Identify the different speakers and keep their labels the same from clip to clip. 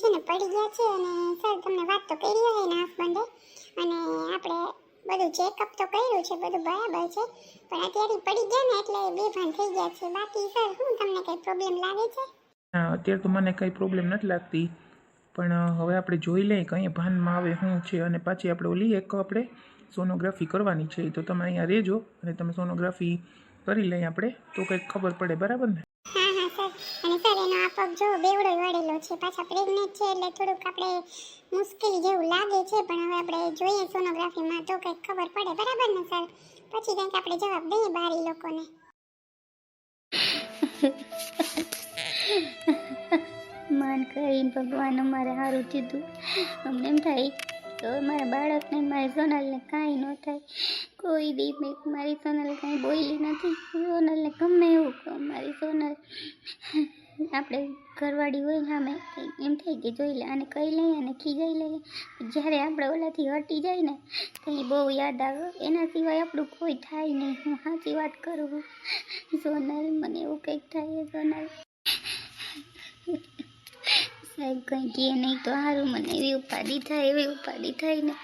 Speaker 1: છે ને, પડી ગયા છે અને સર તમને વાત તો કરી હોય એના હસબન્ડે અને આપણે બધું ચેકઅપ તો કર્યું છે, બધું બરાબર છે, પણ અત્યારે પડી ગયા ને એટલે બેભાન થઈ ગયા છે. બાકી સર, શું તમને કંઈ પ્રોબ્લેમ લાગે છે?
Speaker 2: અત્યારે તો મને કંઈ પ્રોબ્લેમ નથી લાગતી, પણ હવે આપણે જોઈ લઈએ કંઈ ભાનમાં આવે શું છે અને પાછી આપણે ઓલી એક આપણે સોનોગ્રાફી કરવાની છે તો તમે અહીંયા રહેજો અને તમે સોનોગ્રાફી કરી લઈએ આપણે, તો કંઈક ખબર પડે, બરાબર ને?
Speaker 1: પગ જો બેવડો વળેલો છે, પાછા પ્રેગ્નેન્ટ છે એટલે થોડુંક આપણે મુશ્કેલી જેવું લાગે છે, પણ હવે આપણે જોઈએ સોનોગ્રાફીમાં તો કંઈક ખબર પડે. બરાબર ને સર પછી કંઈક આપણે જવાબ દઈએ બારી લોકોને.
Speaker 3: માન કરીને ભગવાન અમારે સારું કીધું. અમને એમ થાય, તો મારા બાળકને મારી સોનલને કાંઈ ન થાય. કોઈ દી મેં મારી સોનલ કાંઈ બોલી નથી. સોનલને ગમે એવું કહું, મારી સોનલ. આપણે ઘરવાળી હોય સામે એમ થાય કે જોઈ લે અને કહી લઈએ અને ખીજાઈ લઈએ જ્યારે આપણે ઓલાથી હટી જાય ને એ બહુ યાદ આવે. એના સિવાય આપણું કોઈ થાય નહીં. હું સાચી વાત કરું. સોનલ, મને એવું કંઈક થાય સોનલ. સાહેબ, કંઈ કહે નહીં તો સારું. મને એવી ઉપાધિ થાય, એવી ઉપાધિ થાય ને.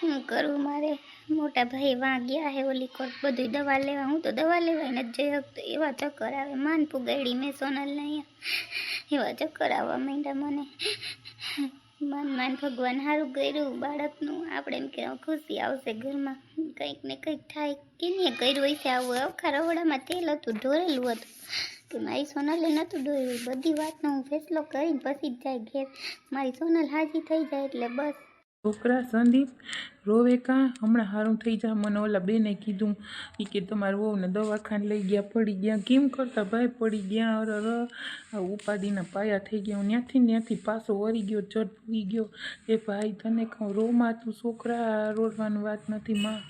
Speaker 3: શું કરવું મારે? મોટા ભાઈ વાં હે, ઓલી કોટ બધું દવા લેવા, હું તો દવા લેવાય ને જઈ શકતો. એવા ચક્કર આવે, માન પુગાડી મેં સોનલને અહીંયા. એવા ચક્કર આવવા માંડ્યા મને. માન માન ભગવાન સારું કર્યું બાળકનું. આપણે એમ કે ખુશી આવશે ઘરમાં. કંઈક ને કંઈક થાય. કે નહીં કર્યું હશે આવું? અવખા રવડામાં તેલ હતું, ઢોરેલું હતું. કે મારી સોનલે નહોતું દોર્યું બધી વાતનો હું ફેસલો કરીને પછી જ જાય ઘેર. મારી સોનલ હાજી થઈ જાય એટલે બસ.
Speaker 2: છોકરા સંદીપ, રોવે કાં? હમણાં સારું થઈ જા. મને ઓલા બેને કીધું એ કે તમારા વહુને દવાખાને લઈ ગયા, પડી ગયા. કેમ કરતા ભાઈ? પડી ગયા. અર અર. આ ઉપાધિના પાયા થઈ ગયા. હું ત્યાંથી ત્યાંથી પાછો વળી ગયો ચડ પૂરી ગયો. એ ભાઈ, તને કહું, રોમાં તું છોકરા રોડવાની વાત નથી, માં.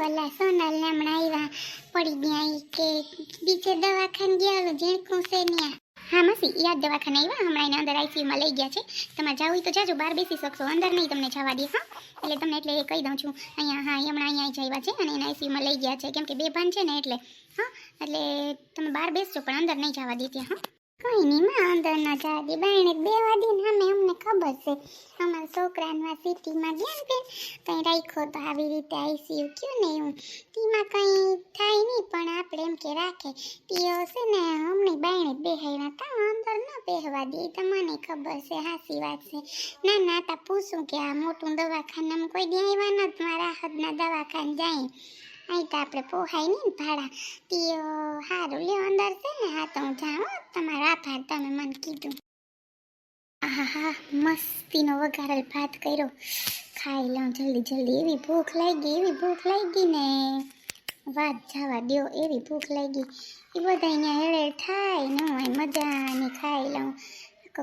Speaker 1: ઓલા સોનલ ને હમણાં આવ્યા પડી ગયા કે બીજે દવાખાને ગયા ઓલું ઝીણકું છે ન્યા. હા, માસી, યાદ દવાખાને આવ્યા હમણાં એને અંદર આઈસીયુમાં લઈ ગયા છે. તમારે જવું હોય તો જાજો. બહાર બેસી શકશો. અંદર નહીં તમને જવા દે, હા. એટલે તમને એટલે એ કહી દઉં છું. અહીંયા, હા, હમણાં અહીંયા જ આવ્યા છે અને એને આઈસીયુમાં લઈ ગયા છે. કેમ કે બે ભાન છે ને એટલે, હા. એટલે તમે બહાર બેસજો, પણ અંદર નહીં જવા દે ત્યાં, હા. કઈ નહીં, માં, અંદર ના જવા દે. બાયણે બે વાદી ને અમે, અમને ખબર છે. અમારા છોકરાના સિટીમાં ગયા ને બેન કંઈ રાખ્યો તો આવી રીતે આઈસીયુ કયું ને એવું. તેમાં કંઈ થાય નહીં, પણ આપણે એમ કે રાખે. તીઓ છે ને હમણાં બાયણે બેહાડ્યા તા બેહવા દે તો મને ખબર છે, હાસી વાત છે. ના ના, તા પૂછું કે આ મોટું દવાખાનામાં કોઈ દે આવ્યા નથી મારા હાથના દવાખાને જાય. અહીં તો આપણે પોહાય નહીં ભાડા. તે સારું લ્યો અંદર છે ને, હા તો હું જાઉં. તમારો આભાર, તમે મને કીધું. આહા મસ્તીનો વઘારેલ ભાત કર્યો. ખાઈ લઉં જલ્દી જલ્દી. એવી ભૂખ લાગી, એવી ભૂખ લાગી ને. વાત જવા દો એવી ભૂખ લાગી. એ બધા અહીંયા હેળે થાય, ન હોય મજાની ખાઈ લઉં.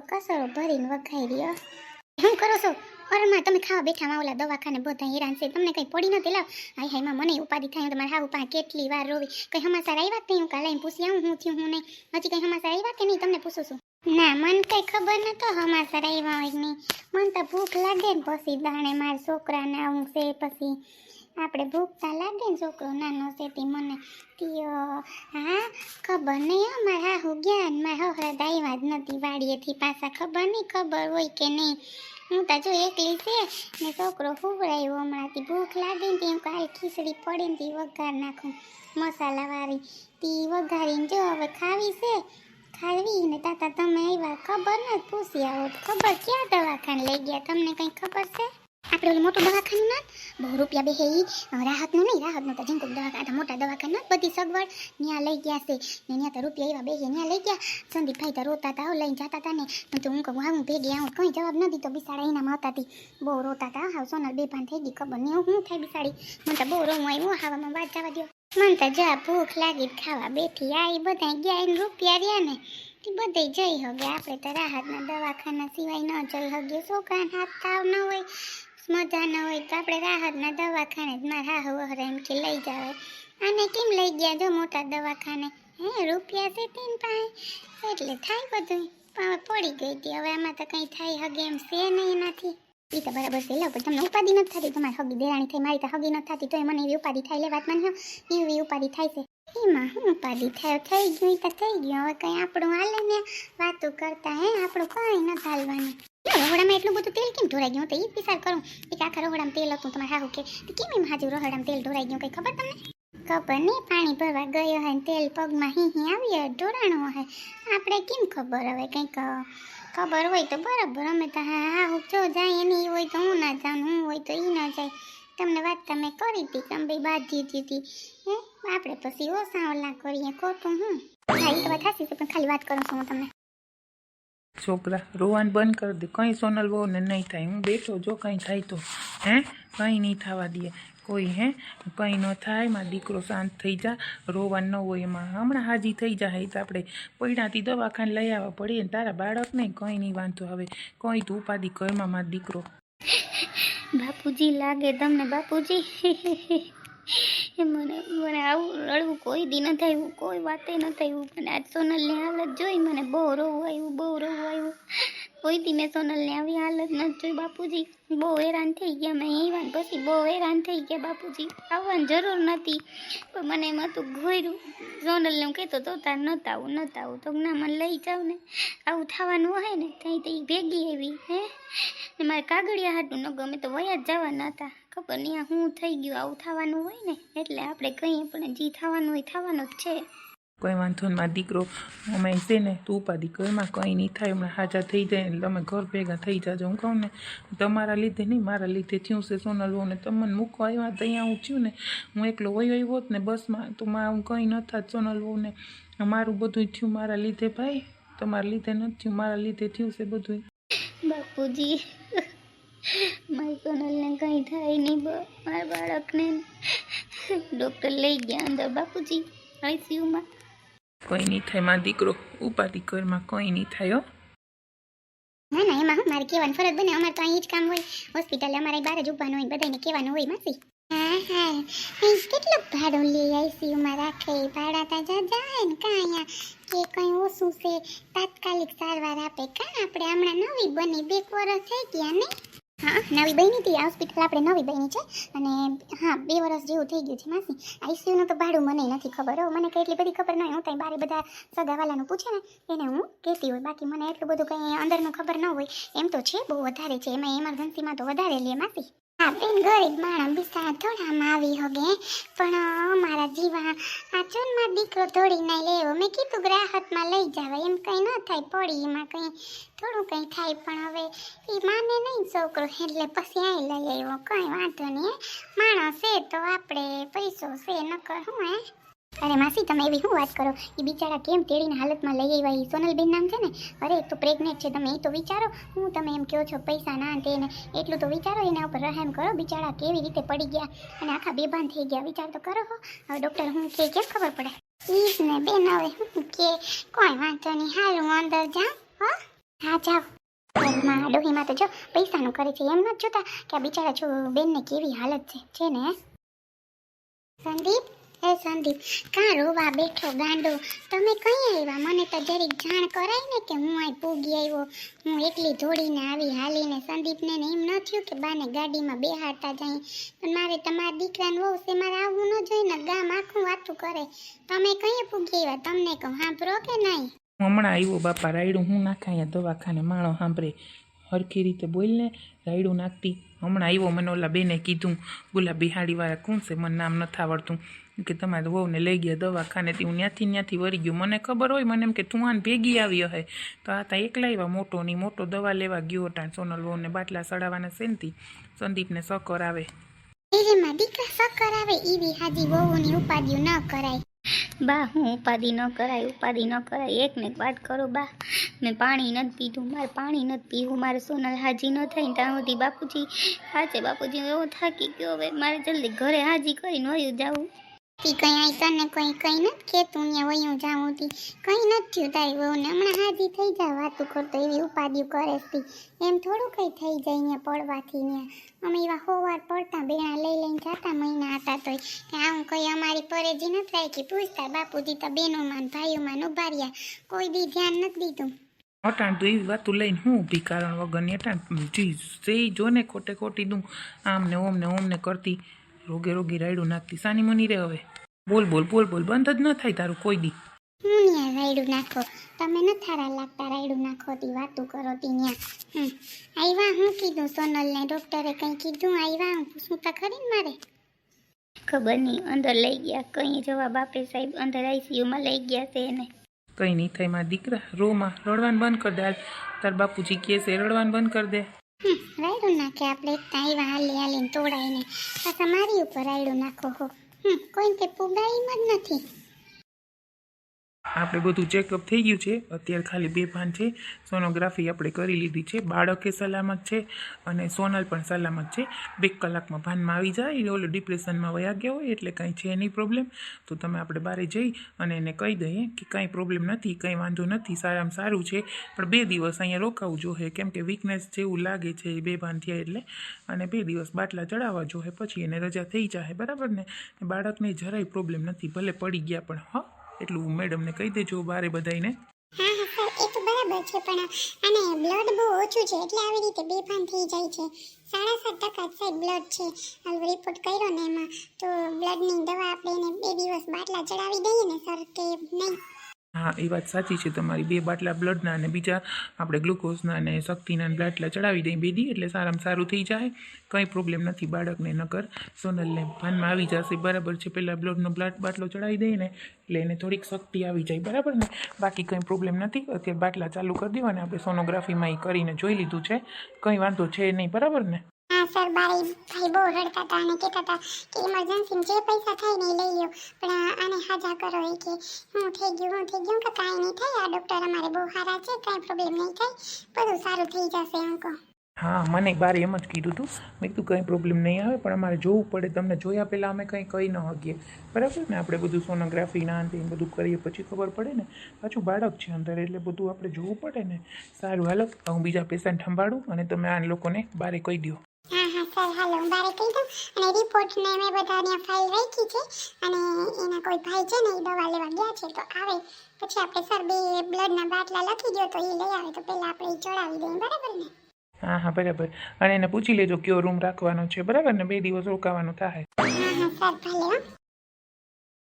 Speaker 1: કસરો ભરીને વઘાઈ રહ્યો. શું કરો છો? અરે માં તમે ખાવા બેઠા માં ઓલા દવાખાને બધા હેરાન છે. તમને કંઈ પડી નથી? લાવ. હાય હાય, માં, મને ઉપાધિ થાય તમારે હાવ પાસે કેટલી વાર રોવી. કંઈ હમાસાર આવ્યા કે હું કાલે પૂછી આવું, હું થયું, હું નહીં. હજી કંઈ હમાસાર નહીં? તમને પૂછું ના, મને કઈ ખબર નતો હમાસર આવ્યા હોય નહીં. મને તો ભૂખ લાગે ને પછી દાણે મારા છોકરાને આવું છે, પછી આપણે ભૂખતા લાગે ને છોકરો નાનો છે તે મને તીયો હા, ખબર નહીં હો, મારા હાહુ ગયા ને મારા હહરાદ આવ્યા જ નથી વાડીએથી પાછા, ખબર નહીં, ખબર હોય કે નહીં. હું તો જો એકલી છે ને છોકરો ફૂવડાયો હમણાંથી. ભૂખ લાગે ને તેમ કાલ ખીચડી પડે ને તે વઘાર નાખું. મસાલાવાળી તી વઘારીને જો હવે ખાવી છે. ખાવી ને તાતા તમે આવ્યા ખબર ન પૂછી આવો ખબર. ક્યાં દવાખાને લઈ ગયા? તમને કંઈ ખબર છે? આપણે ઓલું મોટું દવાખાનું ના બહુ રૂપિયા બે એ રાહતનું નહીં, રાહતનું તો જેમ દવાખાના મોટા દવાખાના બધી સગવડ ત્યાં લઈ ગયા છે. ને ત્યાં તો રૂપિયા એવા બે ત્યાં લઈ ગયા. સંદીપભાઈ તો રોતા હતા લઈને જતા હતા ને. હું તો હું કહું હા હું ભેગી આવું. કંઈ જવાબ નથી તો બિસાડા એના હતા હતી બહુ રોતા હતા હાવ સોનલ બેભાન થઈ ગઈ, ખબર નહીં હું થાય બિસાડી. મને તો બહુ રોવું આવ્યું હાવામાં વાત જવા દો મને તો જા ભૂખ લાગી ખાવા બેઠી આ બધા ગયા એને રૂપિયા રહ્યા ને. બધે જઈ હગે, આપણે તો રાહતના દવાખાના સિવાય ન જઈ હગે શું કાન હાથ તાવ ન હોય. મજા ન હોય તો આપણે રાહતના દવાખાને જ મારા હાહુ એમ કે લઈ જાવે અને કેમ લઈ ગયા જો મોટા દવાખાને? હે, રૂપિયા છે તેમ પાસે એટલે થાય બધું પણ પડી ગઈ હતી. હવે આમાં તો કંઈ થાય હગે એમ છે નહીં એનાથી. એ તો બરાબર છે. લો પણ તમને ઉપાધિ નથી થતી. તમારી હગી દેરાણી થઈ, મારી તો હગી નથી થતી. તો મને એવી ઉપાધિ થાય એટલે વાત મને એવી ઉપાધિ થાય છે. એમાં હું ઉપાધિ થાય? થઈ ગયું તો થઈ ગયું. હવે કંઈ આપણું હાલે ને? વાતું કરતા હે. આપણું કંઈ ન હાલવાનું. રહોડામાં એટલું બધું તેલ કેમ ઢોરાઈ ગયું? તો એ વિચાર કરું. એક આખા રહોડામાં તેલ હતું, તમારે હારું કે કેમ એમ હાજુ રહોડામાં તેલ ઢોરાઈ ગયું? કઈ ખબર તમને? ખબર નહીં, પાણી ભરવા ગયો ને તેલ પગમાં હી હી આવ્યો ઢોરાણું હોય આપણે કેમ ખબર હવે કંઈક, ખબર હોય તો બરાબર, અમે તો હા હા, હું જો જાય એની હોય તો હું ના જાઉં, હું હોય તો એ ના જાય. તમને વાત તમે કરી હતી કે ભાઈ બાજી હતી હે, આપણે પછી ઓસાવલા કરીએ, ખોટું હું. હા એ તો વાત હાચી પણ ખાલી વાત કરું છું હું તમને.
Speaker 2: છોકરા, રોવાનું બંધ કરી દે. કંઈ સોનલ બહુને નહીં થાય. હું બેઠો જો કંઈ થાય તો. હે? કંઈ નહીં થવા દે. કોઈ હે? કંઈ ન થાય. મારો દીકરો શાંત થઈ જા. રોવાનું ન હોય એમાં. હમણાં હાજી થઈ જાય તો આપણે પૈડાથી દવાખાને લઈ આવવા પડીએ ને તારા બાળકને કંઈ નહીં વાંધો હવે કંઈ તું ઉપાધિ કરમાં મારો દીકરો.
Speaker 3: બાપુજી લાગે તમને, બાપુજી. મને મને આવું રડવું કોઈ દી ન થયું કોઈ વાતે ન થયું પણ આજ સોનલની હાલત જોઈ મને બહુ રોવું આવ્યું, બહુ રોવું આવ્યું. કોઈ દી મેં સોનલને આવી હાલત ન જોઈ બાપુજી. બહુ હેરાન થઈ ગયા મેં આવ્યા પછી બહુ હેરાન થઈ ગયા બાપુજી. આવવાની જરૂર નથી. પણ મને એમ હતું ઘોર્યું સોનલને હું કહેતો તો તાર નહોતા આવું નહોતા આવું. તો ના, મને લઈ જાવ ને. આવું થવાનું હોય ને ત્યાં તો ભેગી આવી હે? ને મારે કાગળિયા હાટું ન ગમે તો વયા જ જવાના હતા. ખબર નહીં હું થઈ ગયું, આવું થવાનું હોય ને. એટલે આપણે કહીએ પણ જી થવાનું હોય, થવાનું જ છે.
Speaker 2: કંઈ વાંધો મારો દીકરો અમે છે ને તું પા ઘરમાં કંઈ નહીં થાય, હમણાં હાજા થઈ જાય ને તમે ઘર ભેગા થઈ જાજો, હું કહું ને, તમારા લીધે નહીં, મારા લીધે થયું છે સોનલ ને તમને મૂકવા આવ્યા ત્યાં હું થયું ને, હું એકલો વયો આવ્યો ને બસમાં, તો મારે હું કંઈ ન થાત સોનલ ને મારું બધું થયું મારા લીધે ભાઈ, તમારા લીધે નથી થયું, મારા લીધે થયું છે બધું
Speaker 3: બાપુજી, મારી સોનલને કંઈ થાય નહીં મારા બાળકને ડૉક્ટર લઈ ગયા અંદર, બાપુજી આઈસીયુમાં
Speaker 2: કંઈ નહીં થાયમાં દીકરો ઉપાધિ ઘરમાં કોઈ નહીં થાય
Speaker 1: ના ના, એમાં હું, મારે ફરજ બને. અમારે તો અહીં જ કામ હોય. હોસ્પિટલે અમારે બહાર જ ઉભાનું હોય બધાને કહેવાનું હોય, માસી. હા હા. કેટલું ભાડું લે આઈસીયુમાં રાખે? ભાડા તાજા જાય ને ઓછું છે? તાત્કાલિક સારવાર આપે. કાં આપણે હમણાં નવી બની, બે વર્ષ થઈ ગયા ને? હા, નવી બની હતી આ હોસ્પિટલ આપણે નવી બની છે. અને હા, બે વર્ષ જેવું થઈ ગયું છે માસી. આઈસીયુનું તો ભાડું મને નથી ખબર હો. મને કંઈ એટલી બધી ખબર નહીં. હું ત્યાં બારે બધા સગાવાલાનું પૂછે ને, એને હું કહેતી હોય. બાકી મને એટલું બધું કંઈ અંદરનું ખબર ન હોય. એમ તો છે, બહુ વધારે છે. એમાં એમરજન્સીમાં તો વધારે લે માસી. બેન ગરીબ માણસ બિચારા થોડામાં આવી હોગે. પણ અમારા જીવા, આ ચોનમાં દીકરો થોડી નહીં લેવો મેં કીધું, ગ્રાહકમાં લઈ જાવ. એમ કંઈ ન થાય, પડી એમાં કંઈ, થોડું કંઈ થાય. પણ હવે એ માને નહીં છોકરો, એટલે પછી અહીં લઈ આવ્યો. કંઈ વાંધો નહીં માણસ છે તો આપણે પૈસો છે, નકર હું, હે. અરે માસી, તમે એવી શું વાત કરો? એ બિચારા કેમ તેડીને હાલતમાં લઈ આવ્યા? એ સોનલબેન નામ છે ને? અરે એક તો પ્રેગ્નેન્ટ છે. તમે એ તો વિચારો. હું તમે એમ કહો છો, પૈસા ના તે ને. એટલું તો વિચારો, એના ઉપર રહેમ કરો. બિચારા કેવી રીતે પડી ગયા? અને આખા બેભાન થઈ ગયા. વિચાર તો કરો હો. હવે ડૉક્ટર હું કે, કેમ ખબર પડે? ઈ જ ને બેન, હવે હું કે, કોઈ વાંધો નહીં. હાલ, હું અંદર જાઉં, હો. હા, જાઓ. ઘરમાં ડોહીમાં તો જો, પૈસાનું કરે છે. એમ નથી જોતા કે આ બિચારા છો બેનને કેવી હાલત છે. છે ને? સંદીપ? એ સંદીપ, કાં રોવા બેઠો ગાંડો? તમે કઈ આવ્યા? મને તો જરીક જાણ કરાય ને કે હું અહીં પૂગી આવ્યો. હું એકલી દોડીને આવી હાલીને સંદીપને એમ ન થયું કે બાને ગાડીમાં બેહાડતા જાય. પણ મારે તમારા દીકરાને વહુ છે, મારે આવવું ન જોઈએ ને ગામ આખું વાતું કરે. તમે કઈ પૂગી આવ્યા? તમને કહું, સાંભળો કે નહીં?
Speaker 2: હમણાં આવ્યો બાપા, રાયડું હું નાખા અહીંયા દવાખાને, માણો સાંભળે. હરખી રીતે બોલને, રાયડું નાખતી. હમણાં આવ્યો મને ઓલા બેને કીધું બોલા બિહાડીવાળા કોણ છે? મને નામ નથી આવડતું. કે તમારે વહુને લઈ ગયા દવાખાનેથી હું ત્યાંથી ત્યાંથી વળી ગયું. મને ખબર હોય મને એમ કે તું આને ભેગી આવી હે. તો આ તા એકલા આવ્યા મોટો ની મોટો દવા લેવા ગયો ટાણ સોનલ વહુને બાટલા સડાવવાના સેનથી સંદીપને સકર આવે.
Speaker 1: દીકરા સક્કર આવે ઈવી હાજી વહુની ઉપાધિઓ ન કરાય.
Speaker 3: બા હું ઉપાધિ ન કરાય ઉપાધિ ન કરાય. એક ને એક વાત કરો બા. મેં પાણી નથી પીધું મારે પાણી નથી પીવું મારે સોનલ હાજી ન થાય ત્યાં સુધી બાપુજી હાચે બાપુજી એવો થાકી ગયો હવે. મારે જલ્દી ઘરે હાજી કરીને વયું જાવું
Speaker 1: તી કઈ આઈસા ને કોઈ કઈ નથી કેતું ને વયું જાઉં તી કઈ નથી થયું તારી વહુને હમણાં હાજી થઈ જાય વાતું કરતો, એવી ઉપાધિઓ કરે તી એમ થોડું કઈ થઈ જાય ને પડવાથી ને. અમે એવા હોવાર પડતા, બેણા લઈ લઈને જતા મહિના હતા તોય. કે આવું કઈ અમારી પરેજી નથી રાખી. પૂછતા બાપુજી તો બેનોમાં ને ભાઈઓમાં ઊભા ઉભાર્યા કોઈ દી ધ્યાન નથી દીધું.
Speaker 2: અટાણ તો એવી વાતું લઈને હું ઊભી? કારણ વગરની અટાણ જી સેઈ જો ને ખોટે ખોટી દઉં આમ ને ઓમ ને ઓમ ને કરતી. રોગે રોગી રાયડું નાખતી. સાની મની રે હવે. બોલ બોલ બોલ બોલ. બંધ જ ન થાય તારું કોઈ દી.
Speaker 1: ન્યા રાયડું નાખો. તમે ન થારા લાગતા રાયડું નાખો તી વાતું કરો તી ન્યા. આવ્યા હું કીધું સોનલને? ડોક્ટરે કંઈ કીધું? આવ્યા હું? પૂછું તો ખરી ને મારે?
Speaker 3: ખબર નહીં. અંદર લઈ ગયા. કંઈ જવાબ આપે સાહેબ? અંદર આઈસીયુમાં લઈ ગયા છે એને.
Speaker 2: કંઈ નહીં થાય. મારા દીકરા રોમાં રડવાનું બંધ કર દે તાર બાપુજી કહે છે રડવાનું બંધ કર દે.
Speaker 1: રાયડું નાખે આપણે. તાઈ હાલી હાલીને તોડાઈને પાછા મારી ઉપર રાયડું નાખો હો. હમ કોઈ તે પુગાઈમાં જ નથી.
Speaker 2: આપણે બધું ચેકઅપ થઈ ગયું છે. અત્યારે ખાલી બે ભાન છે. સોનોગ્રાફી આપણે કરી લીધી છે. બાળકે સલામત છે અને સોનલ પણ સલામત છે. બે કલાકમાં ભાનમાં આવી જાય એ ઓલું ડિપ્રેશનમાં વયા ગયા હોય એટલે કાંઈ છે નહીં પ્રોબ્લેમ તો તમે આપણે બહાર જઈ અને એને કહી દઈએ કે કાંઈ પ્રોબ્લેમ નથી, કંઈ વાંધો નથી, સારામાં સારું છે. પણ બે દિવસ અહીંયા રોકાવું જોઈએ. કેમ કે વીકનેસ જેવું લાગે છે એ બે ભાન થયા એટલે. અને બે દિવસ બાટલા ચડાવવા જોઈએ. પછી એને રજા થઈ જાય બરાબર ને? બાળકને જરાય પ્રોબ્લેમ નથી. ભલે પડી ગયા પણ, હા. એટલું મેડમને કહી દેજો બારે બધાઈને
Speaker 1: હા હા એ તો બરાબર છે, પણ આને બ્લડ બહુ ઓછું છે, એટલે આવી રીતે બેભાન થઈ જાય છે. સાડા સાત ટકા સાહેબ બ્લડ છે. રિપોર્ટ કર્યો ને એમાં, તો બ્લડની દવા આપણે એને બે દિવસ બાટલા ચડાવી દઈએ ને, સર કે નહીં.
Speaker 2: હા, એ વાત સાચી છે તમારી. બે બાટલા બ્લડના અને બીજા આપણે ગ્લુકોઝના અને શક્તિના બાટલા ચડાવી દઈએ. બેડી એટલે સારામાં સારું થઈ જાય. કંઈ પ્રોબ્લેમ નથી બાળકને, નકર સોનલને ભાનમાં આવી જશે. બરાબર છે, પહેલાં બ્લડનો બ્લડ બાટલો ચડાવી દઈએ ને, એટલે એને થોડીક શક્તિ આવી જાય. બરાબર ને? બાકી કંઈ પ્રોબ્લેમ નથી. અત્યારે બાટલા ચાલુ કરી દેવાને. આપણે સોનોગ્રાફીમાં એ કરીને જોઈ લીધું છે. કંઈ વાંધો છે નહીં. બરાબર ને?
Speaker 1: હા, સર બારે ભાઈ બહુ રડતા હતા અને કહેતા હતા કે ઇમરજન્સી જે પૈસા થાય ને લઈ લો પણ આને હાજા કરો એ કે હું થઈ ગયું, હું થઈ ગયું કે કાંઈ નહીં થાય, આ ડૉક્ટર અમારે બહુ સારા છે, કાંઈ પ્રોબ્લેમ નહીં થાય, બધું સારું થઈ જશે કહો.
Speaker 2: હા, મને બારે એમ જ કીધું હતું મેં કીધું કંઈ પ્રોબ્લેમ નહીં આવે, પણ અમારે જોવું પડે, તમને જોયા પહેલાં અમે કંઈ કહી ન શકીએ. બરાબર ને? આપણે બધું સોનોગ્રાફીના અંતે એ બધું કરીએ, પછી ખબર પડે ને? પાછું બાળક છે અંદર, એટલે બધું આપણે જોવું પડે ને? સારું, હાલો હું બીજા પેશન્ટ સંભાળું અને તમે આ લોકોને બારે કહી દો
Speaker 1: સર હાલો હું બારે કહી દઉં. અને રિપોર્ટને મેં બધાની ફાઇલ રાખી છે. અને એના કોઈ ભાઈ છે ને એ દવા લેવા ગયા છે તો આવે. પછી આપણે સર બે બ્લડના બાટલા લખી દો તો એ લઈ આવે. તો પહેલાં આપણે એ ચડાવી દઈએ બરાબર ને?
Speaker 2: હા હા બરાબર. અને એને પૂછી લેજો કયો રૂમ રાખવાનો છે. બરાબર ને? બે દિવસ રોકાવાનું થાય.
Speaker 1: હા હા સર ભલે